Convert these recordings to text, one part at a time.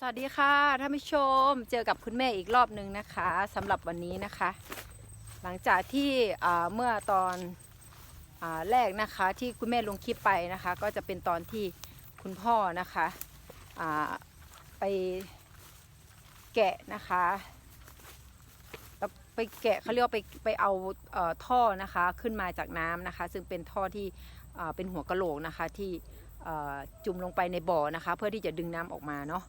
สวัสดีค่ะท่านผู้ชมเจอกับคุณแม่อีกรอบหนึ่งนะคะสำหรับวันนี้นะคะ หลังจากที่เมื่อตอนอแรกนะคะที่คุณแม่ลงคลิปไปนะคะ ก็จะเป็นตอนที่คุณพ่อนะคะไปแกะนะคะแล้วไปแกะเขาเรียกว่าไปไปเอาเออท่อนะคะขึ้นมาจากน้ำนะคะ ซึ่งเป็นท่อที่เป็นหัวกะโหลกนะคะที่จุ่มลงไปในบ่อนะคะ เพื่อที่จะดึงน้ำออกมาเนาะ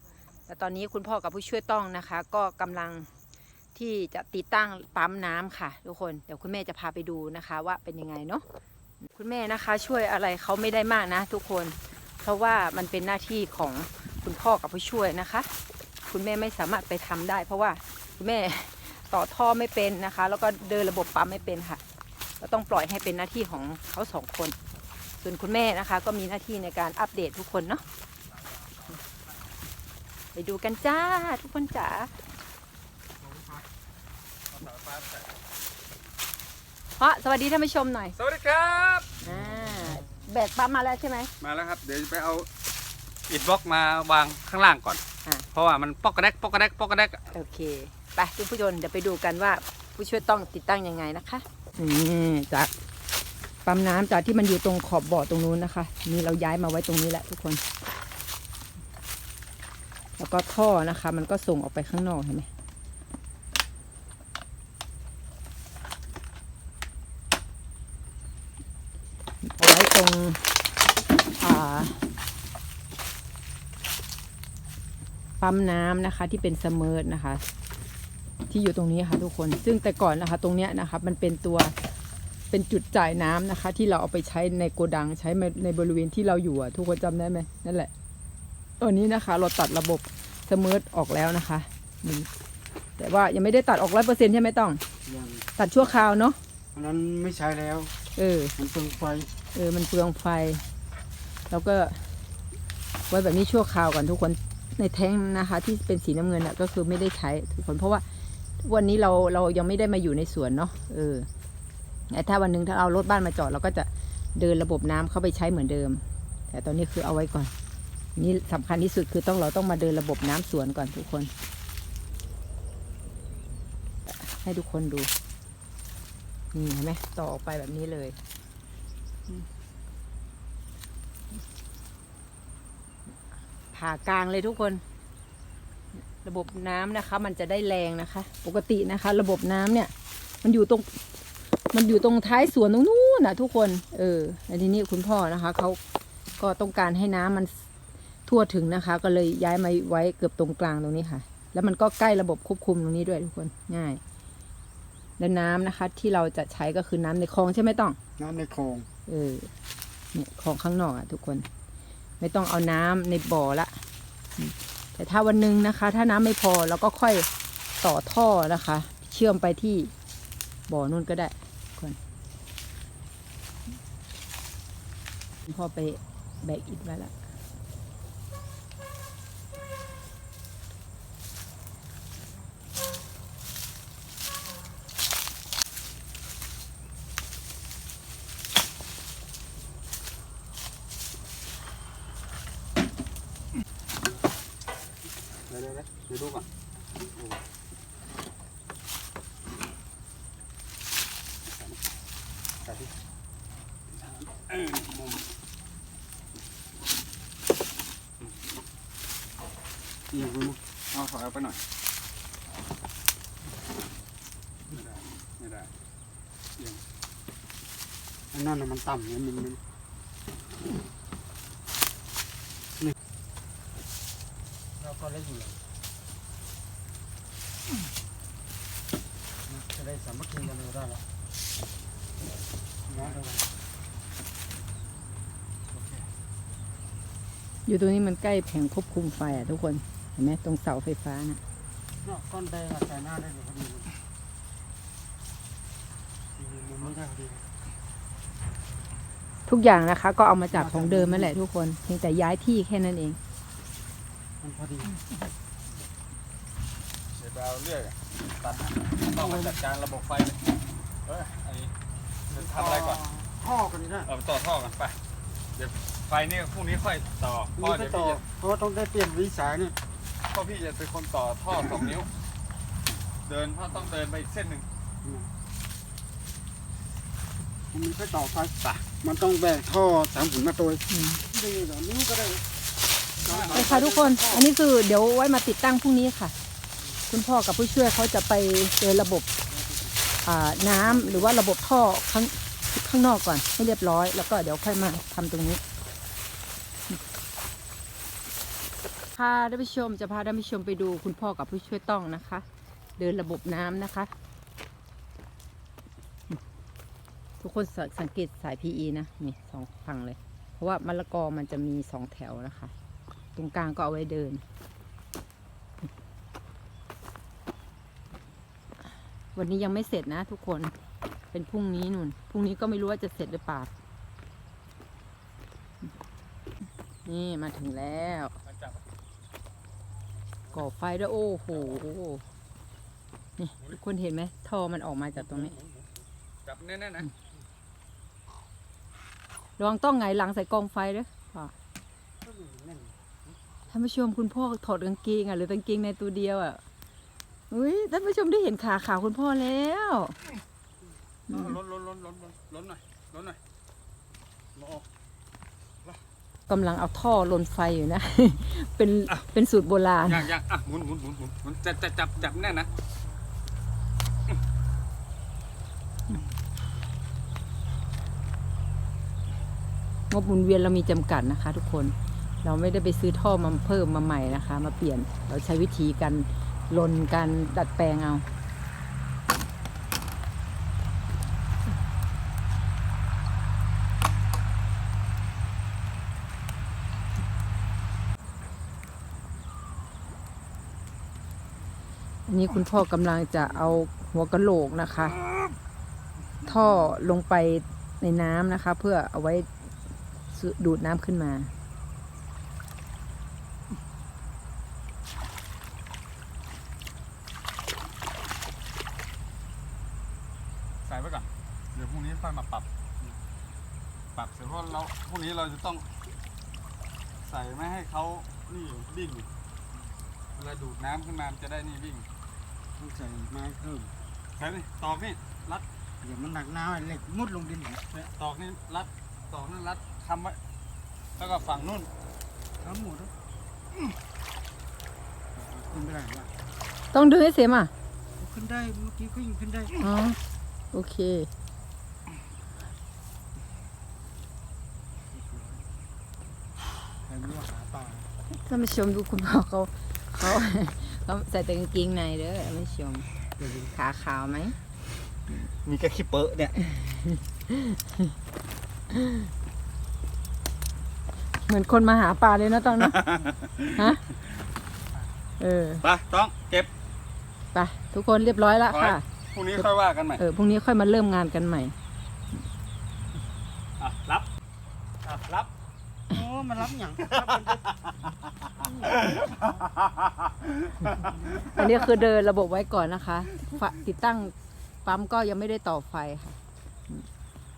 และตอนนี้คุณพ่อกับผู้ช่วยต้องนะคะ ก็กำลังที่จะติดตั้งปั๊มน้ำค่ะ ทุกคนเดี๋ยวคุณแม่จะพาไปดูนะคะ ว่าเป็นยังไงเนาะคุณแม่นะคะช่วยอะไรเขาไม่ได้มากนะ ทุกคน เพราะว่ามันเป็นหน้าที่ของคุณพ่อกับผู้ช่วยนะคะ คุณแม่ไม่สามารถไปทำได้ เพราะว่าคุณแม่ต่อท่อไม่เป็นนะคะ แล้วก็เดินระบบปั๊มไม่เป็นค่ะเราต้องปล่อยให้เป็นหน้าที่ของเขาสองคน ส่วนคุณแม่นะคะ ก็มีหน้าที่ในการอัปเดตทุกคนเนาะ ดูกันจ้าทุกคนจ๋าเพราะสวัสดีท่านผู้ชมหน่อยสวัสดีครับ อ่าแบกปั๊มมาแล้วใช่ไหม มาแล้วครับ เดี๋ยวจะไปเอาอิฐบล็อกมาวางข้างล่างก่อน อะ เพราะว่ามันปอกกระแดกปอกกระแดกปอกกระแดกโอเค ไปทุกผู้ชมเดี๋ยวไปดูกันว่าผู้ช่วยต้องติดตั้งยังไงนะคะนี่จากปั๊มน้ำจากที่มันอยู่ตรงขอบบ่อตรงนู้นนะคะ นี่เราย้ายมาไว้ตรงนี้แหละทุกคน แล้วก็ท่อนะคะ มันก็ส่งออกไปข้างนอกเห็นไหมเอาไว้ตรงปั๊มน้ำนะคะที่เป็นเสเมอร์นะคะ ที่อยู่ตรงนี้ค่ะทุกคนซึ่งแต่ก่อนนะคะ ตรงเนี้ยนะคะ มันเป็นตัวเป็นจุดจ่ายน้ำนะคะ ที่เราเอาไปใช้ในโกดังใช้ในบริเวณที่เราอยู่อะทุกคนจำได้ไหมนั่นแหละ เออนี้นะคะ เราตัดระบบเสเมอร์ออกแล้วนะคะนี่แต่ว่ายังไม่ได้ตัดออกร้อยเปอร์เซ็นต์ใช่ไหมต้อง ยังตัดชั่วคราวเนาะอันนั้นไม่ใช้แล้ว เออ มันเปลืองไฟ เออ มันเปลืองไฟ แล้วก็ไว้แบบนี้ชั่วคราวก่อนทุกคนในแท้งนะคะ ที่เป็นสีน้ำเงินอะก็คือไม่ได้ใช้ทุกคนเพราะว่าวันนี้เราเรายังไม่ได้มาอยู่ในสวนเนาะเออแต่ถ้าวันหนึ่งถ้าเอารถบ้านมาจอดเราก็จะเดินระบบน้ำเข้าไปใช้เหมือนเดิม แต่ตอนนี้คือเอาไว้ก่อน นี่สำคัญที่สุดคือต้องเราต้องมาเดินระบบน้ำสวนก่อนทุกคน ให้ทุกคนดูนี่เห็นไหมต่อออกไปแบบนี้เลยผ่ากลางเลยทุกคน ระบบน้ำนะคะ มันจะได้แรงนะคะ ปกตินะคะ ระบบน้ำเนี่ย มันอยู่ตรง มันอยู่ตรงท้ายสวนตรงนู้นนะทุกคน เออแล้วทีนี้คุณพ่อนะคะเขาก็ต้องการให้น้ำมัน ทั่วถึงนะคะ ก็เลยย้ายมาไว้เกือบตรงกลางตรงนี้ค่ะ แล้วมันก็ใกล้ระบบควบคุมตรงนี้ด้วยทุกคนง่ายและน้ำนะคะ ที่เราจะใช้ก็คือน้ำในคลองใช่ไหมต้อง น้ำในคลอง เออเนี่ยของข้างนอกอะทุกคน ไม่ต้องเอาน้ำในบ่อละอืมแต่ถ้าวันหนึ่งนะคะ ถ้าน้ำไม่พอเราก็ค่อยต่อท่อนะคะ เชื่อมไปที่บ่อนู่นก็ได้ทุกคนพ่อไปแบกอิฐไว้แล้ว เดี๋ยวเดี๋ยวเดี๋ยวเดี๋ยวดูก่อนใส่ที่เออมุมนี่ดูเอาถอยออกไปหน่อย ไม่ได้ ไม่ได้ อันมันต่ำเนี่ยมันมันนี่เราก็เล็กอยู่เลยนะจะได้สามัคคีกันดูได้แล้วอยู่ตรงนี้มันใกล้แผงควบคุมไฟอะทุกคน เห็นไหมตรงเสาไฟฟ้าน่ะเนาะก้อนแดงอะใส่หน้าได้อยู่พอดีมันไม่ได้พอดี ทุกอย่างนะคะ ก็เอามาจากของเดิมนั่นแหละทุกคนเพียงแต่ย้ายที่แค่นั้นเองมันพอดีเดี๋ยวไปเอาเรื่อยอะตัดต้องมาจัดการระบบไฟเลยเอ้ยไอ้จะทำอะไรก่อนท่อกันนี่นะเอาไปต่อท่อกันไปเดี๋ยวไฟนี่พรุ่งนี้ค่อยต่อเพราะนี่เดี๋ก็ยวต่อพี่จะเพราะว่าต้องได้เปลี่ยนวิสายนี่ตราะพี่จะเป็นคนต่อท่อสองนิ้ว เดินเพราะต้องเดินไปอีกเส้นหนึ่งมันไม่ค่อยต่อไฟ มันต้องแบกท่อสามหุ่นมาตัวอืมนี่เดี๋ยวนิ้วก็ได้ไปค่ะทุกคน อันนี้คือเดี๋ยวไว้มาติดตั้งพรุ่งนี้ค่ะ คุณพ่อกับผู้ช่วยเขาจะไปเจอระบบอ่าน้ำหรือว่าระบบท่อข้างข้างนอกก่อนให้เรียบร้อย แล้วก็เดี๋ยวค่อยมาทำตรงนี้พาท่านผู้ชมจะพาท่านผู้ชมไปดูคุณพ่อกับผู้ช่วยต้องนะคะ เดินระบบน้ำนะคะ ทุกคนสสังเกตสาย PE นะนี่สองฝั่งเลย เพราะว่ามะละกอมันจะมีสองแถวนะคะ ตรงกลางก็เอาไว้เดิน วันนี้ยังไม่เสร็จนะทุกคนเป็นพรุ่งนี้นุ่นพรุ่งนี้ก็ไม่รู้ว่าจะเสร็จหรือเปล่านี่มาถึงแล้วก่อไฟด้วยโอ้โหนี่ทุกคนเห็นไหมทอมันออกมาจากตรงนี้ จับแน่นๆนะ ระวังต้องไงหลังใส่กองไฟเด้วยค่ะท่านผู้ชมคุณพ่อถอดกางเกงอะหรือกางเกงในตัวเดียวอะอุ้ยท่านผู้ชมได้เห็นขาขาวคุณพ่อแล้วล้นล้นล้นล้นล้นล้นหน่อยล้นหน่อยมาออกกำลังเอาท่อลนไฟอยู่นะ เป็น เป็นสูตรโบราณ อย่างอย่างอะหมุนหมุนหมุนหมุนหมุนจับจับจับจับแน่นนะ งบหมุนเวียนเรามีจำกัดนะคะ ทุกคนเราไม่ได้ไปซื้อท่อมาเพิ่มมาใหม่นะคะ มาเปลี่ยนเราใช้วิธีการลนการดัดแปลงเอาอันนี้คุณพ่อกำลังจะเอาหัวกะโหลกนะคะ ท่อลงไปในน้ำนะคะ เพื่อเอาไว้ ดูดน้ำขึ้นมา ใส่ไว้ก่อน เดี๋ยวพรุ่งนี้ค่อยมาปรับ ปรับเสร็จเพราะเราพรุ่งนี้เราจะต้อง ใส่ไม่ให้เขานี่วิ่งเวลาดูดน้ำขึ้นมามันจะได้นี่วิ่งต้องใส่ไม้เพิ่มใส่นี่ตอกนี่รัด เดี๋ยวมันหนักน้ำไอ้เหล็กมุดลงดินเนี่ยตอกนี่รัด ตอกนี่รัด ทำไว้แล้วก็ฝั่งนู่นทั้งหมดแล้วขึ้นไม่ได้ละต้องดึงให้เสียมอะ ขึ้นได้เมื่อกี้ก็ยิงขึ้นได้อ๋อ โอเคใครไม่ว่าหาปลาท่านผู้ชมดูคุณพ่อเขาเขาเขาใส่แต่กางเกงในเด้อท่านผู้ชมขาขาวไหม มีแค่ขี้เปอะเนี่ย เหมือนคนมาหาปลาเลยนะต้องนะฮะ เออ ไปต้องเก็บไปทุกคนเรียบร้อยแล้วค่ะ พรุ่งนี้ค่อยว่ากันใหม่เออ พรุ่งนี้ค่อยมาเริ่มงานกันใหม่ อะรับอะรับ โอ้มันรับอย่างอันนี้คือเดินระบบไว้ก่อนนะคะฝาติดตั้งปั๊มก็ยังไม่ได้ต่อไฟค่ะอืม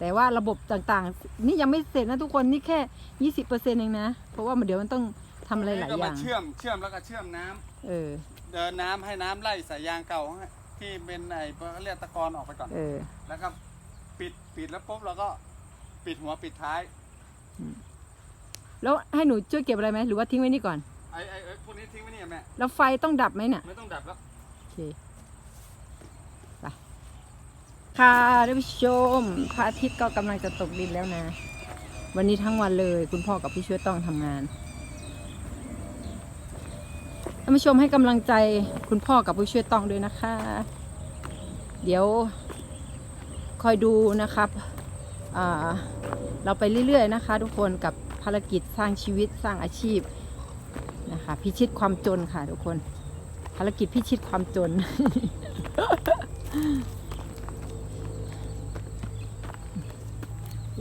แต่ว่าระบบต่างๆ นี่ยังไม่เสร็จนะทุกคนนี่แค่ยี่สิบเปอร์เซ็นต์เองนะ เพราะว่ามันเดี๋ยวมันต้องทำอะไรหลายก็อมาย่างเชื่อมเชื่อมแล้วก็เชื่อมน้ำเออ เดินน้ำให้น้ำไล่สายยางเก่าให้ที่เป็นไอ้เขาเรียกตะกอนออกไปก่อนเออ แล้วก็ปิดปิดแล้วปุ๊บเราก็ปิดหัวปิดท้าย แล้วให้หนูช่วยเก็บอะไรไหมหรือว่าทิ้งไว้นี่ก่อนไอ้ไอ้ไอ้พวกนี้ทิ้งไว้นี่แม่แล้วไฟต้องดับไหมเนี่ยไม่ต้องดับแล้วโอเคไป ค่ะท่านผู้ชมพระอาทิตย์ก็กำลังจะตกดินแล้วนะ วันนี้ทั้งวันเลยคุณพ่อกับพี่ช่วยต้องทำงานท่านผู้ชมให้กำลังใจคุณพ่อกับผู้ช่วยต้องด้วยนะคะ เดี๋ยวคอยดูนะครับเราไปเรื่อยๆนะคะ ทุกคนกับภารกิจสร้างชีวิตสร้างอาชีพนะคะพิชิตความจนค่ะทุกคน ภารกิจพิชิตความจน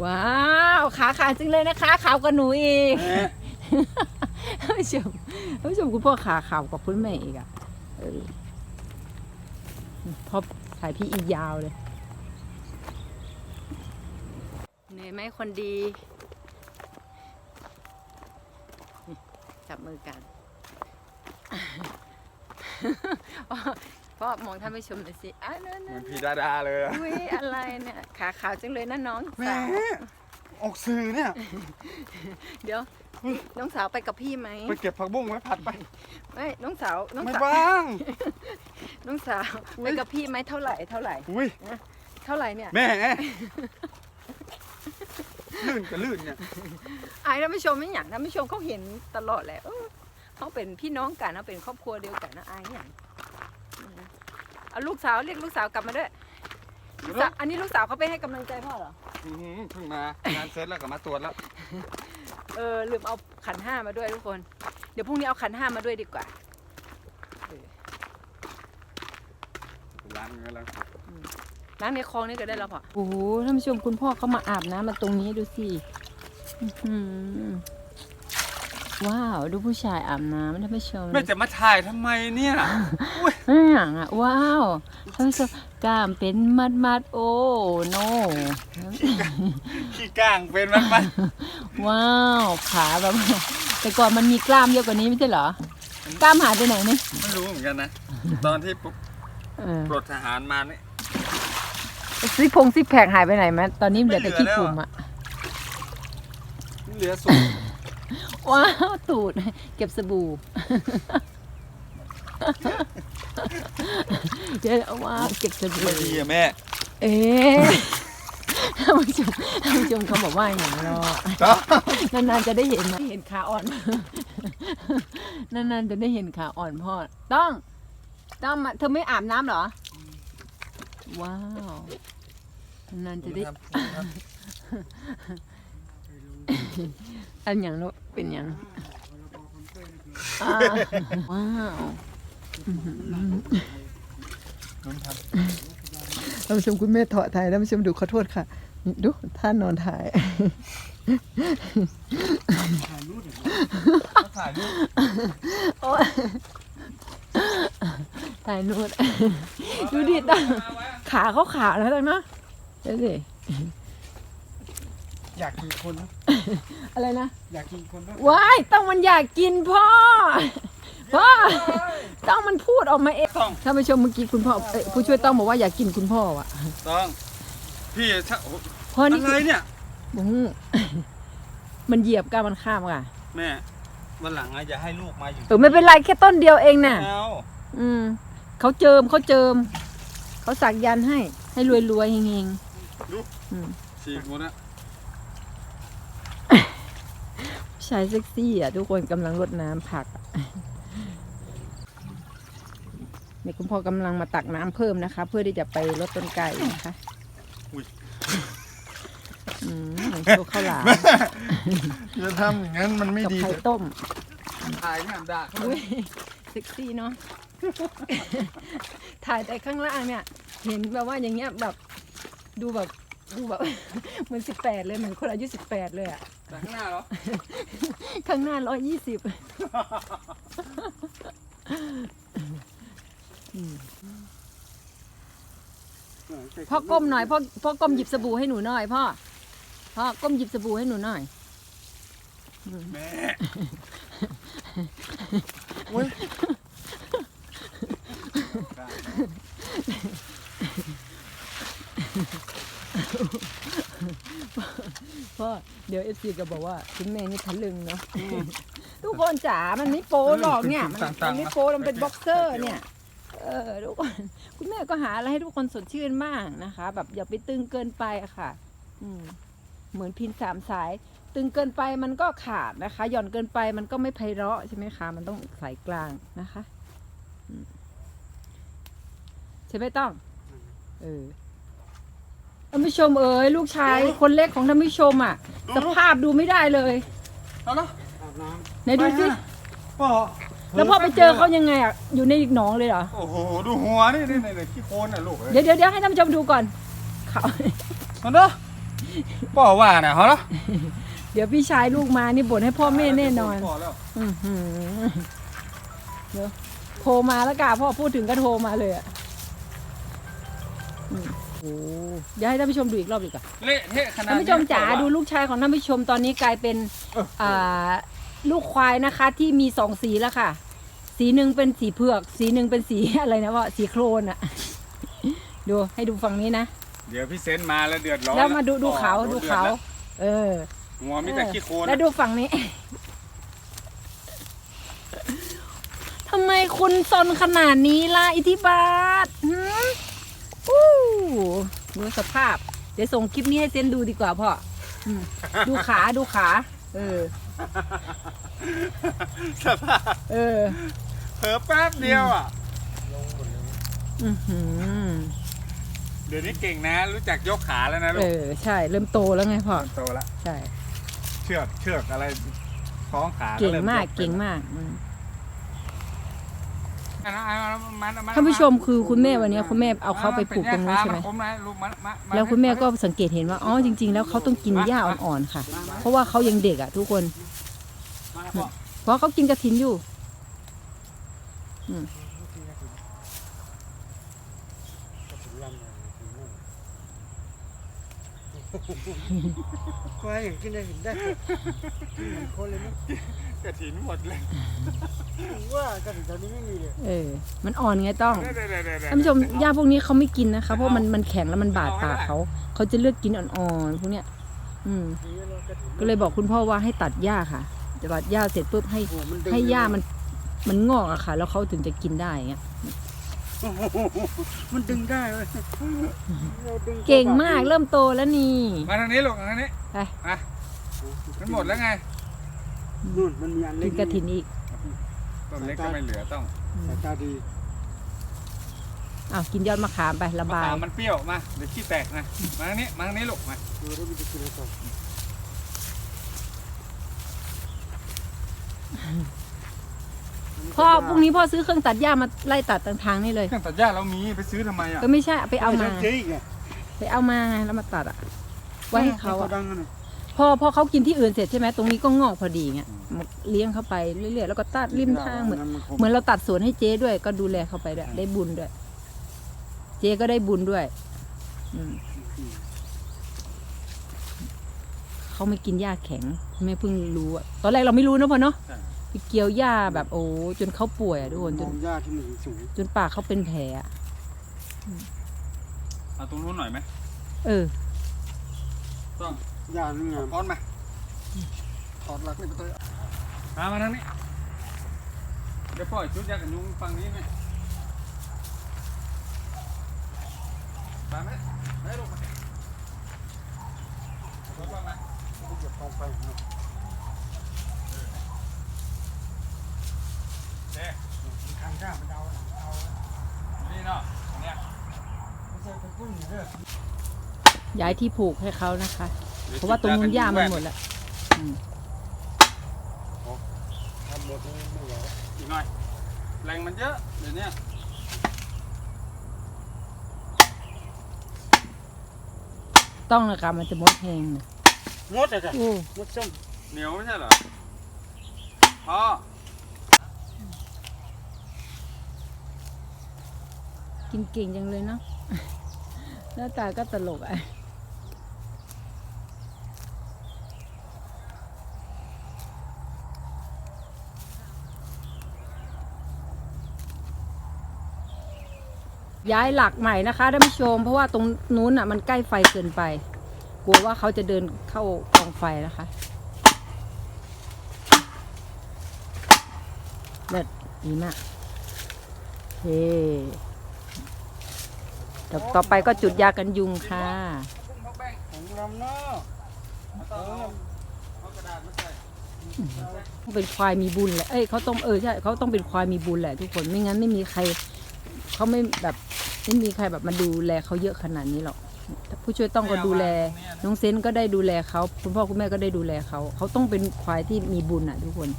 ว้าวขาขาดจริงเลยนะคะขาวกว่าหนูอีกท่านผู้ชมท่านผู้ชมคุณพ่อขาขาวกว่าคุณแม่อีกอะเออพอถ่ายพี่อียาวเลยเหนื่อยไหมคนดีนี่จับมือกัน พ่อมองท่านผู้ชมหน่อยสิอะนั่นเหมืนั่อนนพี่ดาดาเลยอะอุ้ยอะไรเนี่ย ขาขาวจังเลยนะน้องแหม่สาวออกสื่อเนี่ย เดี๋ยว น้องสาวไปกับพี่ไหมไปเก็บผักบุ้งไว้ผัดไป ไม่น้องสาวน้องไม่สาวบ้าง น้องสาวไปกับพี่ไหมเท่าไหร่เท่าไหร่ อุ้ยเท่าไหร่เนี่ยแม่ลื่นกับลื่นเนี่ย อายท่านผู้ชมไม่อย่างท่านผู้ชมเขาเห็นตลอดแหละเออเขาเป็นพี่น้องกันเขาเป็นครอบครัวเดียวกันนะอายอย่าง เอาลูกสาวเรียกลูกสาวกลับมาด้วยลูกสาวอันนี้ลูกสาวเขาไปให้กำลังใจพ่อเหรอ อื้อหือเพิ่งมางานเสร็จแล้วก็มาตรวจแล้ว เออลืมเอาขันห้ามาด้วยทุกคน เดี๋ยวพรุ่งนี้เอาขันห้ามาด้วยดีกว่า ล้างเงินแล้วล้างในคลองนี่ก็ได้แล้วพ่อโอ้โหท่านผู้ชมคุณพ่อเขามาอาบน้ำมาตรงนี้ดูสิอื้อหือ ว้าว ดูผู้ชายอาบน้ำท่านผู้ชมแม่จะมาถ่ายทำไมเนี่ยอ่างอะว้าวท่านผู้ชมกล้ามเป็นมัดมัดๆโอ้โน ขี้ก้างเป็นมันมันว้าวขาแบบ แต่ก่อนมันมีกล้ามเยอะกว่านี้ไม่ใช่เหรอ กล้ามหายไปไหนนี่ไม่รู้เหมือนกันนะ ตอนที่ปุ๊บเออปลดทหารมาเนี่ย ซิพงซิแพกหายไปไหนไหมตอนนี้เหลือแต่ขี้ไม่เหลือแล้วปุ่มอะเหลือสูง ว้าวตูด เก็บสบู่เดี๋ยวเอาว้าวเก็บสบู่ไม่ดีอะแม่ เอ๊ะท่านผู้ชมท่านผู้ชมเขาบอกว่าอย่างนี้เนาะนานๆจะได้เห็นนะเห็นขาอ่อนนานๆจะได้เห็นขาอ่อนพ่อต้องต้องมาเธอไม่อาบน้ำเหรอ ว้าวนานๆจะได้ อันอย่างแล้วเป็นอย่างอ่าว้าวท่านชมคุณแม่ถอดถ่ายท่านผู้ชมดูขอโทษค่ะ ดูท่านนอนถ่ายถ่ายรูปโอ๊ยถ่ายนูดดูดิตาขาเขาขาวแล้วตั้งนะเดี๋ยวสิ อยากกินคนนะอะไรนะ อยากกินคนด้วยว้ายต้องมันอยากกินพ่อ พ่อ ต้องมันพูดออกมาเองต้องถ้านผู้ชมเมื่อกี้คุณพ่อเอ้ยผู้ช่วยต้องบอกว่าอยากกินคุณพ่อว่ะต้อง พี่ถ้าโอ้โหพ่อนี่อะไรเนี่ยบู๊มันเหยียบก้าวมันข้ามว่ะแม่ วันหลังอะอย่าให้ลูกมาอยู่เออไม่เป็นไรแค่ต้นเดียวเองน่ะเอาอืมเขาเจิมเขาเจิม เขาสักยันต์ให้ ให้รวยรวยๆเฮงๆอืม ฉีกหมดอะ ผู้ ชายเซ็กซี่อะทุกคนกำลังรดน้ำผักอะนี่คุณพ่อกำลังมาตักน้ำเพิ่มนะคะ เพื่อที่จะไปรดต้นไก่นะคะอืมโชว์ข้าวหลามจะทำอย่างนั้นมันไม่กับดีไข่ต้มถ่ายงานด่าเขาอุ้ยเซ็กซี่เนาะถ่ายแต่ข้างล่างเนี่ย เห็นแบบว่าอย่างเงี้ยแบบดูแบบ ดูแบบ เหมือนสิบแปดเลยเหมือนคนอายุสิบแปดเลยอะแต่ข้างหน้าเหรอข้างหน้าร้อยยี่สิบพ่อก้มหน่อยพ่อพ่อก้มหยิบสบู่ให้หนูหน่อยพ่อพ่อก้มหยิบสบู่ให้หนูหน่อยแม่ พ่อเดี๋ยวเอฟซีก็บอกว่าคุณแม่นี่ทะลึงเนาะทุกคนจ๋ามันไม่โป๊หรอกเนี่ยมันมันไม่โป๊มันเป็นบ็อกเซอร์เนี่ย เออทุกคนคุณแม่ก็หาอะไรให้ทุกคนสดชื่นบ้างนะคะ แบบอย่าไปตึงเกินไปอะค่ะ อืมเหมือนพินสามสาย ตึงเกินไปมันก็ขาดนะคะ หย่อนเกินไปมันก็ไม่ไพเราะใช่ไหมคะ มันต้องสายกลางนะคะอืมใช่ไหมต้อง เออ ท่านผู้ชมเอ๋ยลูกชายคนเล็กของท่านผู้ชมอะ สภาพดูไม่ได้เลยเอาละอาบน้ไหนดูสิพ่อแล้วพ่อไปเจอเขายังไงอะอยู่ในหนองเลยเหรอโอ้โหดูหัวนี่นี่นี่ขี้โคลนอะลูกเอ้ยเดี๋ยวเดี๋ยวเดี๋ยวให้ท่านผู้ชมดูก่อนเขามันเด้อพ่อว่าเนี่ยเหรอเดี๋ยวพี่ชายลูกมานี่บ่นให้พ่อแม่แน่นอนพ่อแล้วอื้อหือเดี๋ยวโทรมาแล้วกาพ่อพูดถึงก็โทรมาเลยอะอืม โอ้เดี๋ยวให้ท่านผู้ชมดูอีกรอบดีกว่าเละเทะขนาดท่านนี้ผู้ชมจ๋าดูลูกชายของท่านผู้ชมตอนนี้กลายเป็นอ่าลูกควายนะคะที่มีสองสีแล้วค่ะสสีหนึ่งเป็นสีเผือก สีหนึ่งเป็นสี อะไรนะว่าสีโครนอะดูให้ดูฝั่งนี้นะเดี๋ยวพี่เซนมาแล้วเดือดร้อนแล้วมาดูดูอ๋อเขาดูเขาดือแล้วเออหัวมีแต่ขี้โคลนแล้วดูฝั่งนี้ ทำไมคุณซนขนาดนี้ล่ะอิทธิบาทหืมอู้ ดูสภาพ เดี๋ยวส่งคลิปนี้ให้เซนดูดีกว่าพ่ออืมดูขาดูขา เออ สภาพเออ เผลอแป๊บเดียวอะ อือหือเดี๋ยวนี้เก่งนะ รู้จักยกขาแล้วนะลูเอกอ ใช่ เริ่มโตแล้วไงพ่อ โตแล้ว ใช่ เชือกเชือกอะไรคล้องขาเก่งริ่มากยป็นเก่งมากอืม อันนั้นอันนั้นมันมัน ท่านผู้ชมคือคุณแม่วันนี้คุณแม่เอาเขาไปปลูกตรงนู้นใช่ไหมแล้วคุณแม่ก็สังเกตเห็นว่าอ๋อจริง ๆ แล้วเขาต้องกินหญ้าอ่อนๆค่ะ เพราะว่าเขายังเด็กอะ ทุกคน เพราะเขากินกระถินอยู่ ก็ให้กินได้เห็นได้เหมือนคนเลยนะกระถินหมดเลยผมว่ากระถิ่นตอนนี้ไม่มีเลยเออ มันอ่อนไงต้องเดี๋ยวๆๆๆท่านผู้ชมหญ้าพวกนี้เขาไม่กินนะคะ เพราะมันมันแข็งแล้วมันบาดปากเขา เขาจะเลือกกินอ่อนๆพวกเนี้ย อืมทีนี้เรากระถิ่นก็เลยบอกคุณพ่อว่าให้ตัดหญ้าค่ะจะตัดหญ้าเสร็จปุ๊บให้ โอ้โหมันดึงให้หญ้ามันมันงอกอะค่ะ แล้วเขาถึงจะกินได้อย่างเงี้ยโอ้โห มันดึงได้เลยราดึเก่งมากเริ่มโตแล้วนี่ มาทางนี้ลูกทางนี้ไป มามันหมดแล้วไงนู่นมันมีอันเล็กิกนกระถินอีกต้นเล็กก็ไม่เหลือต้องสายตาดีอ้าวกินยอดมะขามไประมะบาย ขามมันเปรี้ยวมาเดี๋ยวขี้แตกนะมาทางนี้มาทางนี้ลูกมาดูแล้วมันจะกินอะไรต่อ พ่อพรุ่งนี้พ่อซื้อเครื่องตัดหญ้ามาไล่ตัดทางๆนี่เลย เครื่องตัดหญ้าเรามีไปซื้อทำไมอะก็ไม่ใช่ไปเอามาเจ๊อีกไงไปเอามาไงแล้วมาตัดอะไว้ให้เขาอะดังกันพอพอเขากินที่อื่นเสร็จใช่ไหมตรงนี้ก็งอกพอดีเงี้ยเลี้ยงเข้าไปเรื่อยๆแล้วก็ตัดริมทางเหมือนเหมือนเราตัดสวนให้เจ๊ด้วย ก็ดูแลเข้าไปด้วยได้บุญด้วย เจ๊ก็ได้บุญด้วย อืมเขาไม่กินหญ้าแข็งแม่เพิ่งรู้อะตอนแรกเราไม่รู้นะพ่อเนาะใช่ ไปเกี่ยวหญ้าแบบโอ้จนเขาป่วยอะทุกคนจมอนงหญ้าที่มันสูงจนปากเขาเป็นแผลอะเอาตรงนู้นหน่อยไหมเออ ต้องหญ้านี่ไงก้อนมาถอดหลักเลยไปเตยมามาทางนี้ เดี๋ยวปล่อยชุดยากันยุงฝั่งนี้ไหมไปไหมไปลูกมาเอารถมา เหยียบกองไฟนะ เด็ก ทางหญ้ามันเอาเอา นี่เนาะอันเนี้ย ไม่ใช่ไปกุ้งอยู่เด้อ ย้ายที่ผูกให้เขานะคะ เพราะว่าตรงนู้นหญ้ามันหมดแล้วอืมทำหมดเลยไม่ไหวอีกหน่อยแรงมันเยอะเดี๋ยวนี้ต้องนะคะมันจะมดแหงนะหมดเลยจ้ะโอ้หมดส้มเหนียวไม่ใช่เหรอพ่อกินเก่งจังเลยเนาะหน้าตาก็ตลกอะ ย้ายหลักใหม่นะคะท่านผู้ชม เพราะว่าตรงนู้นอะมันใกล้ไฟเกินไป กลัวว่าเขาจะเดินเข้ากองไฟนะคะเลิศดีมากเฮ้เดี๋ยวต่อไปก็จุดยากันยุงค่ะพุ่งพักแป้งของลำเนาะเอาต่อเอากระดาษมาใส่ต้องเป็นควายมีบุญแหละ เอ้ยเขาต้องเออใช่เขาต้องเป็นควายมีบุญแหละทุกคน ไม่งั้นไม่มีใคร เขาไม่แบบ ไม่มีใครแบบมาดูแลเขาเยอะขนาดนี้หรอกผู้ช่วยต้องก็ดูแล น้องเซนก็ได้ดูแลเขาคุณพ่อคุณแม่ก็ได้ดูแลเขาเขาต้องเป็นควายที่มีบุญอะทุกคน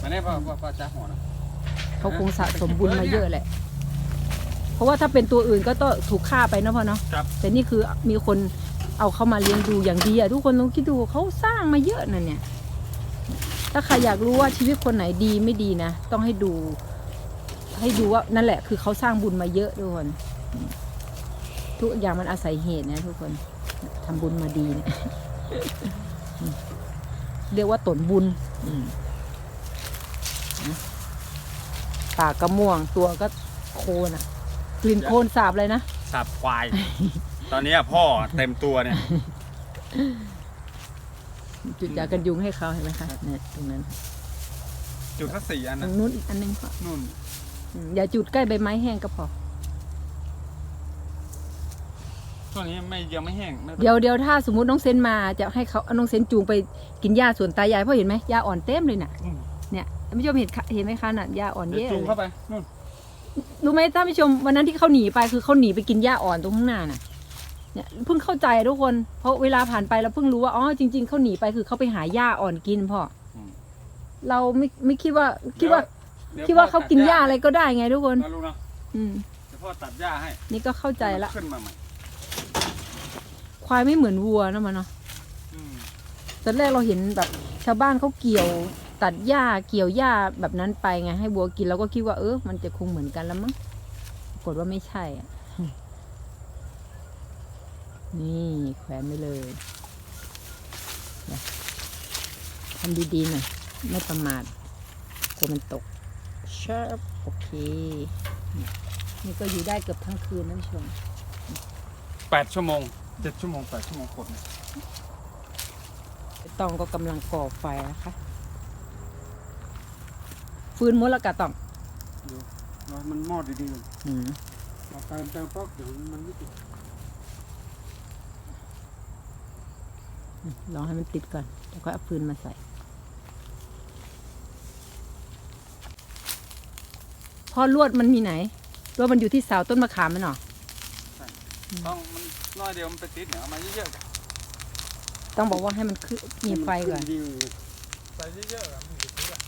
มาเนี่ยพ่อพ่อพ่อจ้าหัวนะเขาคงสะสมบุญมาเยอะแหละ เพราะว่าถ้าเป็นตัวอื่นก็ต้องถูกฆ่าไปเนาะพ่อเนาะครับแต่นี่คือมีคนเอาเข้ามาเลี้ยงดูอย่างดีอะทุกคนลองคิดดูเขาสร้างมาเยอะนั่นเนี่ย ถ้าใครอยากรู้ว่าชีวิตคนไหนดีไม่ดีนะ ต้องให้ดู ให้ดูว่านั่นแหละคือเขาสร้างบุญมาเยอะทุกคนอืมทุกอย่างมันอาศัยเหตุนะทุกคนทำบุญมาดีเนะอืมเรียกว่าตนบุญอืมนะปากก็ม่วงตัวก็โคลนอะกลิ่นโคลนสาบเลยนะสับควาย ตอนนี้พ่อเต็มตัวเนี่ย จุดยากันยุงให้เขาเห็นไหมคะเนี่ยตรงนั้น จุดสักสี่อันตรนะงนู้นอีกอันหนึงก็นู่น อืมอย่าจุดใกล้ใบไม้แห้งก็พอ ช่วงนี้ไม่ยังไม่แห้งไม่เดี๋ยวเดี๋ยวถ้าสมมติน้องเซนมาจะให้เขาเอาน้องเซนจูงไปกินหญ้าสวนตายายเพราะเห็นไหมหญ้าอ่อนเต็มเลยน่ะ อืมเนี่ยท่านผู้ชมเห็นคะเห็นไหมคะน่ะหญ้าอ่อนเดี๋ยวเยอะจูงเลยเข้าไปนู่นรู้ไหมท่านผู้ชมวันนั้นที่เขาหนีไปคือเขาหนีไปกินหญ้าอ่อนตรงข้างหน้าน่ะ เนี่ยเพิ่งเข้าใจทุกคน เพราะเวลาผ่านไปเราเพิ่งรู้ว่าอ๋อจริง ๆเขาหนีไปคือเขาไปหาหญ้าอ่อนกินพ่ออเราไม่ไม่คิดว่าคิดว่าเดี๋ย คิดว่าพ่เขากินหญ้าอะไรก็ได้ไงทุกคนนะลูกเนาะอืมเดี๋ยวพ่อตัดหญ้าให้นี่ก็เข้าใจละ ขึ้นมาใหม่ควายไม่เหมือนวัวนะมันเนาะอืมตอนแรกเราเห็นแบบชาวบ้านเขาเกี่ยว ตัดหญ้าเกี่ยวหญ้าแบบนั้นไปไงให้วัวกินเราก็คิดว่าเออมันจะคงเหมือนกันแล้วมั้งปรากฏว่าไม่ใช่อะนี่แขวนไปเลยนะทำดีๆหน่อยไม่ประมาทกลัวมันตก ชาบโอเคเนี่ยนี่ก็อยู่ได้เกือบทั้งคืนนะผู้ชม แปดชั่วโมงเจ็ดชั่วโมงแปดชั่วโมงขดเนี่ยตองก็กำลังก่อไฟนะคะ ฟืนมดและกะตองเดี๋ยวเรามันมอดดีๆก่อนอืมเราเติมเติมปั๊บเดี๋ยวมันไม่ติดลองให้มันติดก่อนแล้วก็เอาฟืนมาใส่ พอลวดมันมีไหนลวดมันอยู่ที่เสาต้นมะขามมันเหรอต้องมันน้อยเดียวมันไปติดเนี่ยเอามาเยอะต้องบอกว่าให้มันขึ้นมีไฟก่อนมัขึ้ดีเลยๆใส่เยอะๆอะมันจะติดอะ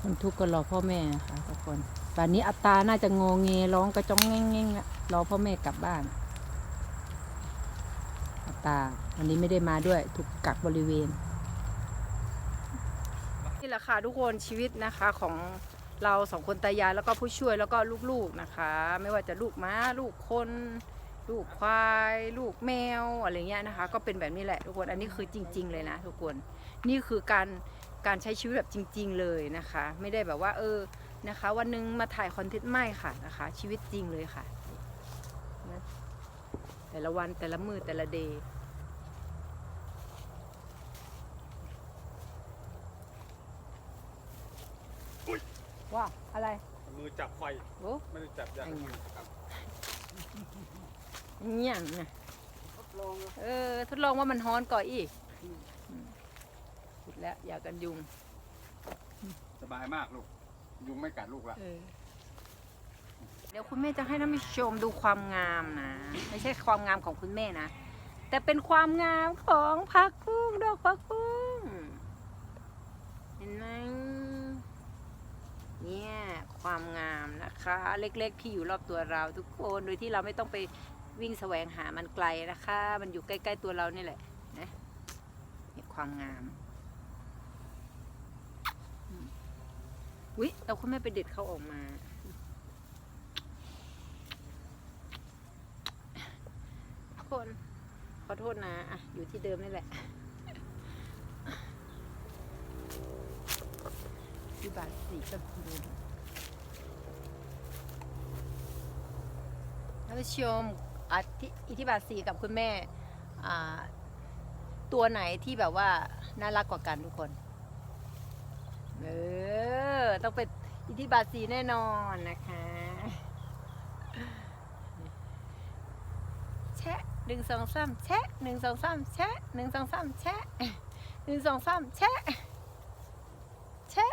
คนทุกข์ก็รอพ่อแม่นะคะทุกคนป่านนี้อัตตาน่าจะงงเงร้องกระจ้องแง่งแง่งๆอะรอพ่อแม่กลับบ้าน อัตตาวันนี้ไม่ได้มาด้วยถูกกักบริเวณ นี่แหละค่ะทุกคนชีวิตนะคะของเราสองคนตายายแล้วก็ผู้ช่วยแล้วก็ลูกๆนะคะ ไม่ว่าจะลูกม้าลูกคน ลูกควาย ลูกแมวอะไรเงี้ยนะคะ ก็เป็นแบบนี้แหละทุกคนอันนี้คือจริง ๆ เลยนะทุกคนนี่คือการการใช้ชีวิตแบบจริง ๆ เลยนะคะ ไม่ได้แบบว่าเออนะคะ วันหนึงมาถ่ายคอนเทนต์ไม่ค่ะนะคะ ชีวิตจริงเลยค่ะ แต่ละวันแต่ละมือแต่ละเดย์ว่าอะไรมือจับไฟโอ้ไม่ได้จับยาอันเนี้ยครับเนี่ยนะทดลองนะเออทดลองว่ามันฮ้อนก่อนอีกสุดแล้วอยากันยุง สบายมากลูก ยุงไม่กัดลูกละ เดี๋ยวคุณแม่จะให้ท่านผู้ชมดูความงามนะ ไม่ใช่ความงามของคุณแม่นะ แต่เป็นความงามของพักบุ้งดอกพักบุ้งเห็นไหมเนี่ยความงามนะคะ เล็กๆที่อยู่รอบตัวเราทุกคนโดยที่เราไม่ต้องไปวิ่งแสวงหามันไกลนะคะ มันอยู่ใกล้ๆตัวเรานี่แหละนะเนี่ความงามอืมอุ๊ยเราคุณแม่ไปเด็ดเขาออกมา ทุก คน ขอโทษนะอะอยู่ที่เดิมนี่แหละ ที่บาทสี่ก็ดูท่านผู้ชมอิทธิบาทสี่กับคุณแม่ตัวไหนที่แบบว่า น่ารักกว่ากันทุกคน เออ ต้องเป็นอิทธิบาทสีแน่นอนนะคะ แชะ หนึ่งสองสามแชะหนึ่งสองสามแชะหนึ่งสองสามแชะหนึ่งสองสามแชะแชะ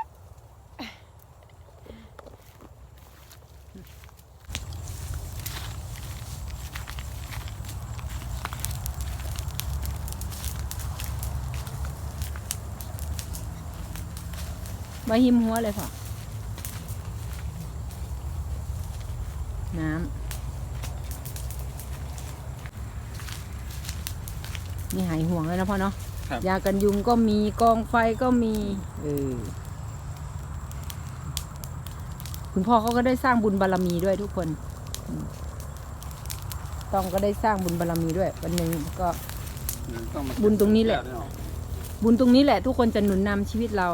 มาหิมหัวเลยพ่อน้ำ นี่หายห่วงแล้ว นะพ่อเนาะครับ ยากันยุงก็มีกองไฟก็มีเออคุณพ่อเขาก็ได้สร้างบุญบารรมีด้วยทุกคนอืมต้องก็ได้สร้างบุญบารรมีด้วย วันหนึ่งก็ ต้องมาบุญตรงนี้แหละกออกบุญตรงนี้แหละทุกคนจะหนุนนำชีวิตเรา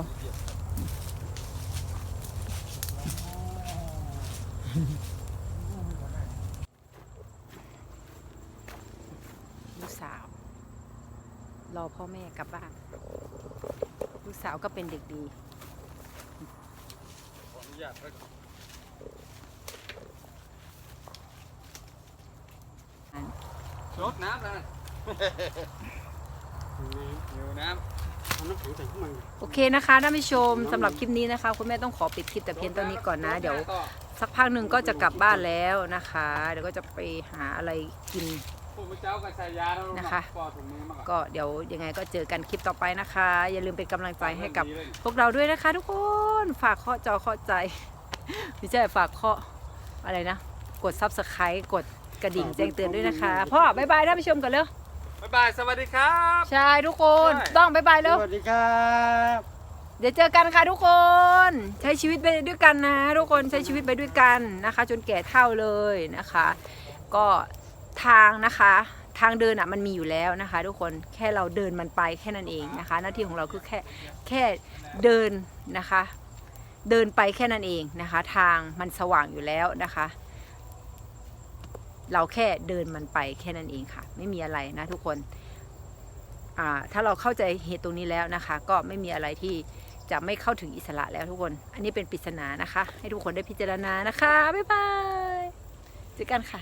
ลูกสาว ร อพ่อแม่กลับบ้าน ลูกสาวก็เป็นเด็กดีขออนุญาตไว้ก่อนรดน้ำนะเดี๋ยวน้เอาน้ำแข็งใส่ข้างในโอเคนะคะท่านผู้ชมสำหรับคลิปนี้นะคะ คุณแม่ต้องขอปิดคลิปแต่เพียงเท่านี้ก่อนนะ เดี๋ยว สักพักหนึ่งก็จะกลับบ้านแล้วนะคะ เดี๋ยวก็จะไปหาอะไรกิน ผู้มือเจ้ากับใส่ยาแล้วลูกนะคะ ปอดถุงมือมาก่อนก็เดี๋ยวยังไงก็เจอกันคลิปต่อไปนะคะ อย่าลืมเป็นกำลังใจให้กับเรื่องนี้เลยพวกเราด้วยนะคะ ทุกคนฝากเคาะจอเคาะใจไม่ใช่ฝากเคาะอะไรนะ กดซับสไครต์กดกระดิ่งแจ้งเตือนด้วยนะคะพ่อบายบายท่านผู้ชมกันเร็วบ๊ายบาย สวัสดีครับ ใช่ทุกคนใช่ ต้องบายบายเร็ว สวัสดีครับ เดี๋ยวเจอกันค่ะทุกคน ใช้ชีวิตไปด้วยกันนะ ทุกคนใช้ชีวิตไปด้วยกันนะคะ จนแก่เท่าเลยนะคะ ก็ ทางนะคะทางเดินอะมันมีอยู่แล้วนะคะ ทุกคนแค่เราเดินมันไปแค่นั้นเองนะคะ หน้าที่ของเราคือแค่แค่เดินนะคะ เดินไปแค่นั้นเองนะคะ ทางมันสว่างอยู่แล้วนะคะ เราแค่เดินมันไปแค่นั้นเองค่ะ ไม่มีอะไรนะทุกคนอ่าถ้าเราเข้าใจเหตุตรงนี้แล้วนะคะ ก็ไม่มีอะไรที่จะไม่เข้าถึงอิสระแล้วทุกคน อันนี้เป็นปริศนานะคะ ให้ทุกคนได้พิจารณานะคะ บ๊ายบาย เจอกันค่ะ